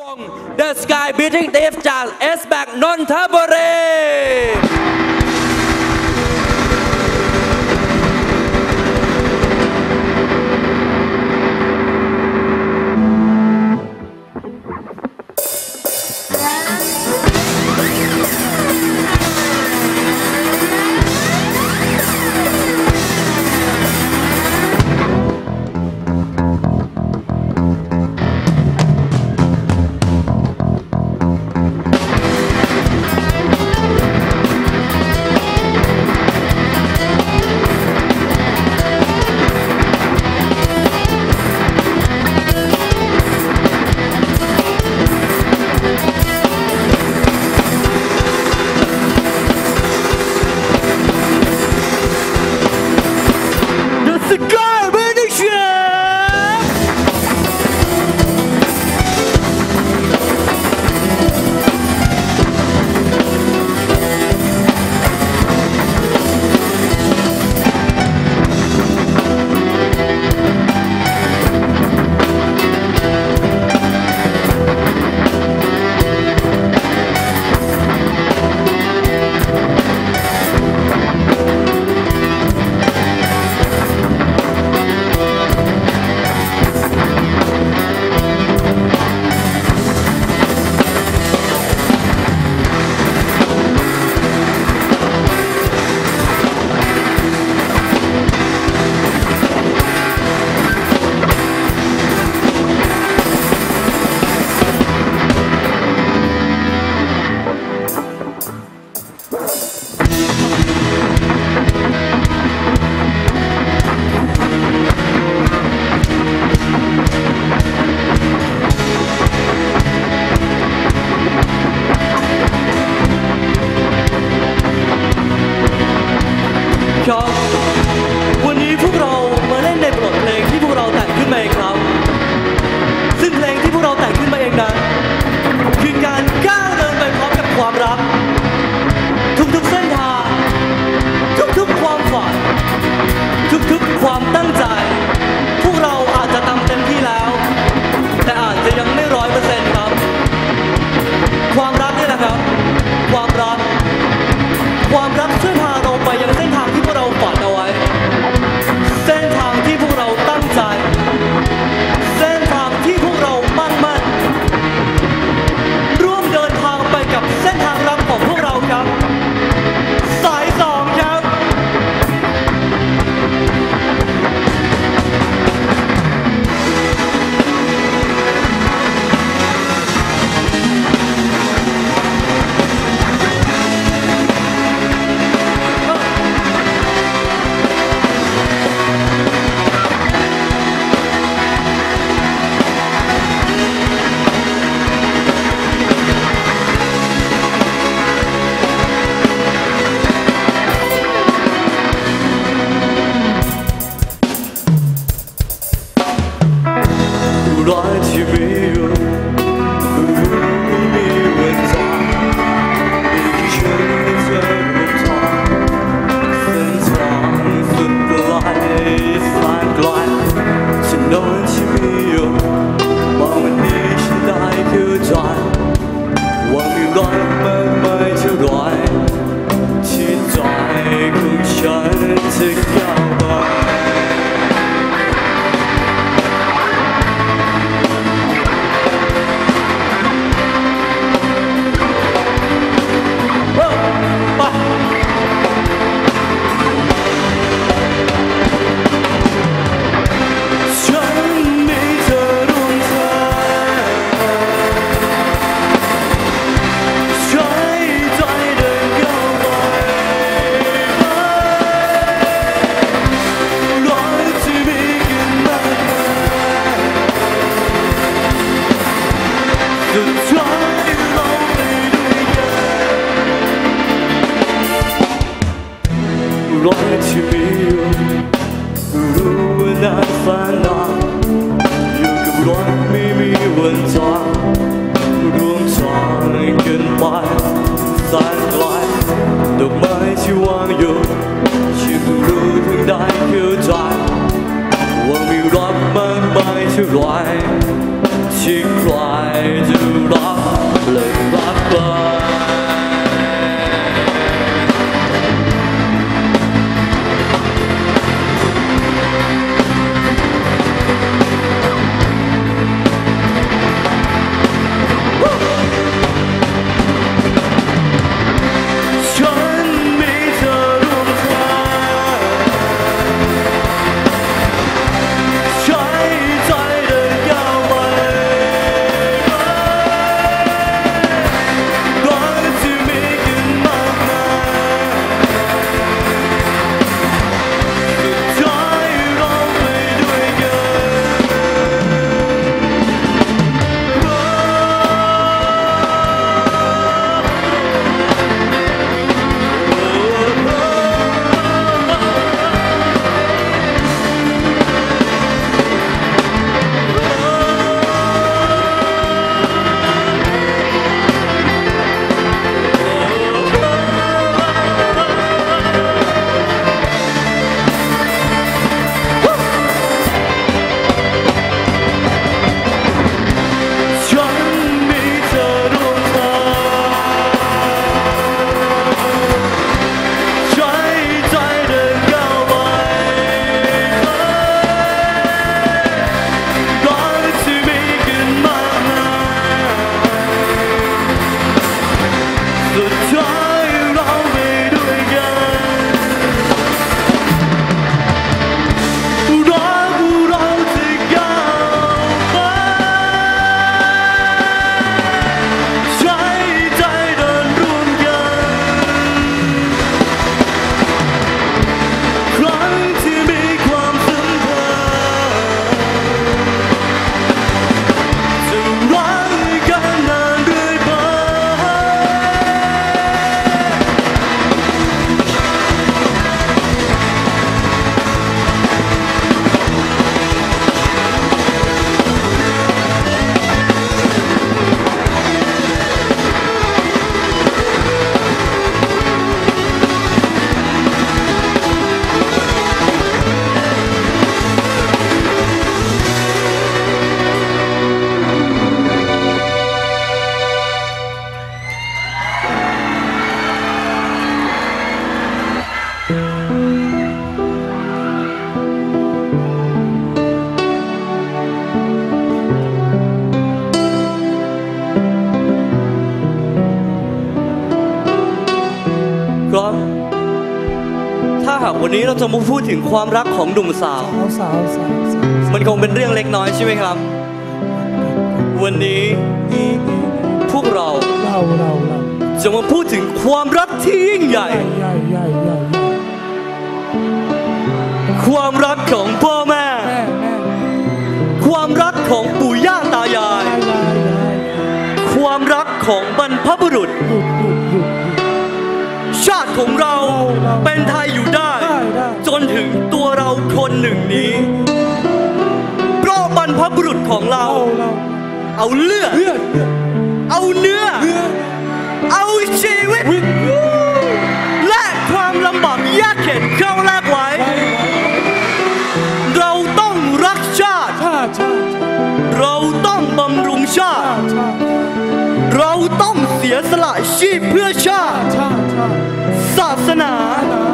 The Sky Building Dave Charles S. Back, Nonthaburi! ทุกๆเส้นทาง ทุกๆความฝัน ทุกๆความตั้งใจ ครับถ้าหากวันนี้เราจะมาพูดถึงความรักของหนุ่มสาว สาวสาวสาวมันคงเป็นเรื่องเล็กน้อยใช่ไหมครับ วันนี้พวกเราเราเราเราจะมาพูดถึงความรักที่ยิ่งใหญ่ ใหญ่ใหญ่ใหญ่ใหญ่ความรักของพ่อแม่ แม่แม่ความรักของปู่ย่าตายายความรักของบรรพบุรุษ ของเราเป็นไทยอยู่ได้ได้ได้ จนถึงตัวเราคนหนึ่งนี้เพราะบรรพบุรุษของเราเราเราเอาเลือดเลือดเลือดเอาเนื้อเลือดเอาชีวิต และความลำบากยากเข็นเข้าแลกไว้ไว้ไว้เราต้องรักชาติชาติชาติ เราต้องบำรุงชาชาติติชาติ เราต้องเสียสละชีพเพื่อชาติ ช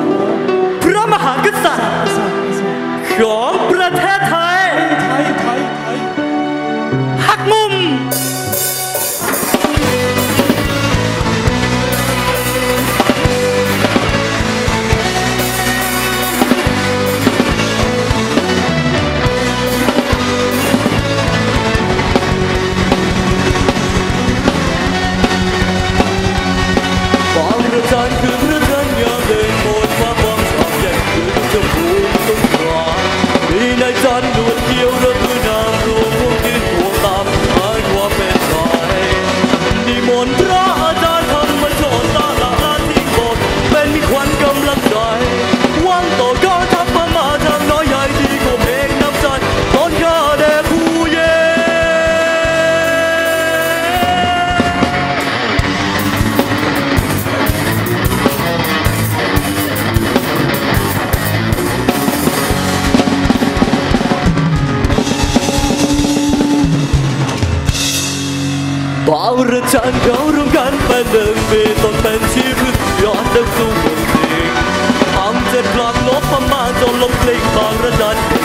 นเป็นชีวิตย้อดดังสู้เมืองจริงทำเจ็ดกลางลบพม่าจนลมกลิ้งบางระดัน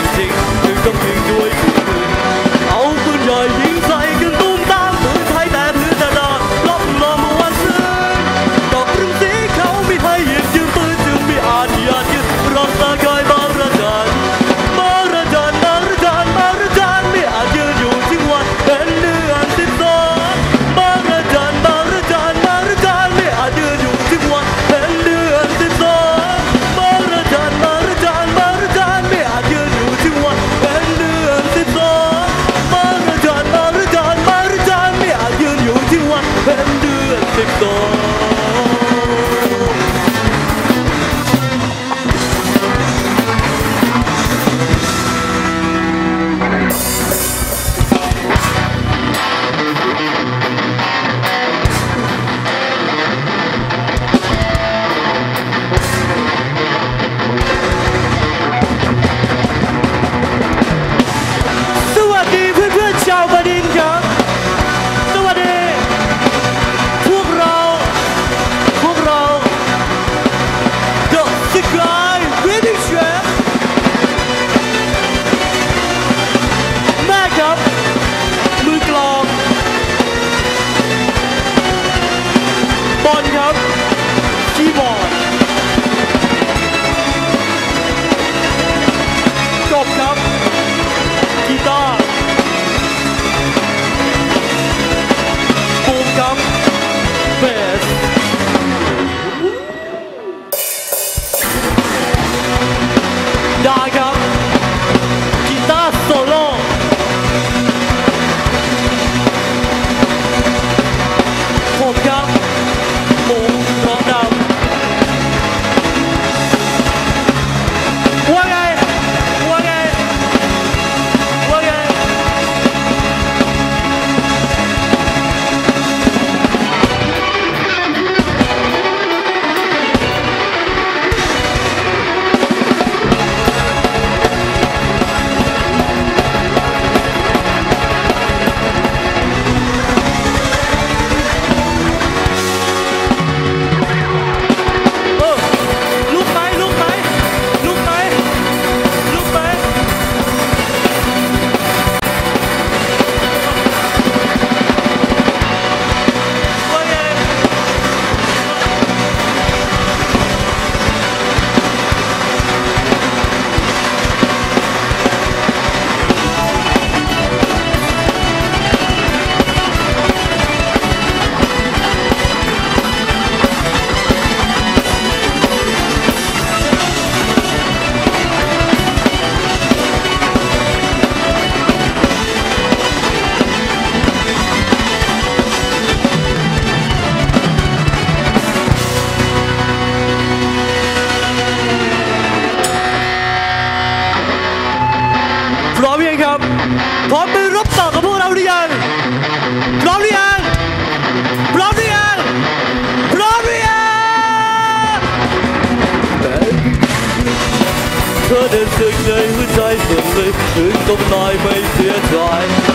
เดินสึกในหัวใจส่วนลึกถึงต้องน้อยไม่เสียใจ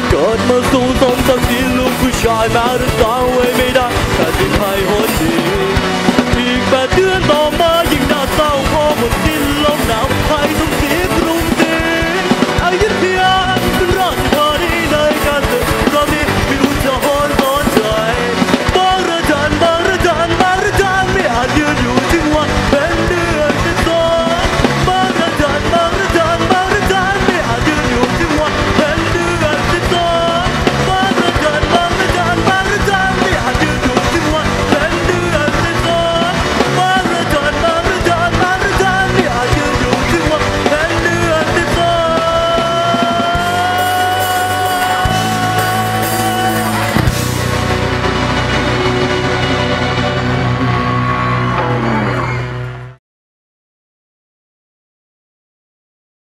เกิดมาสู่สมศักดิ์ศรีลูกผู้ชายแม้จะสร้างไว้ไม่ได้แต่ที่ไทยหัวใจ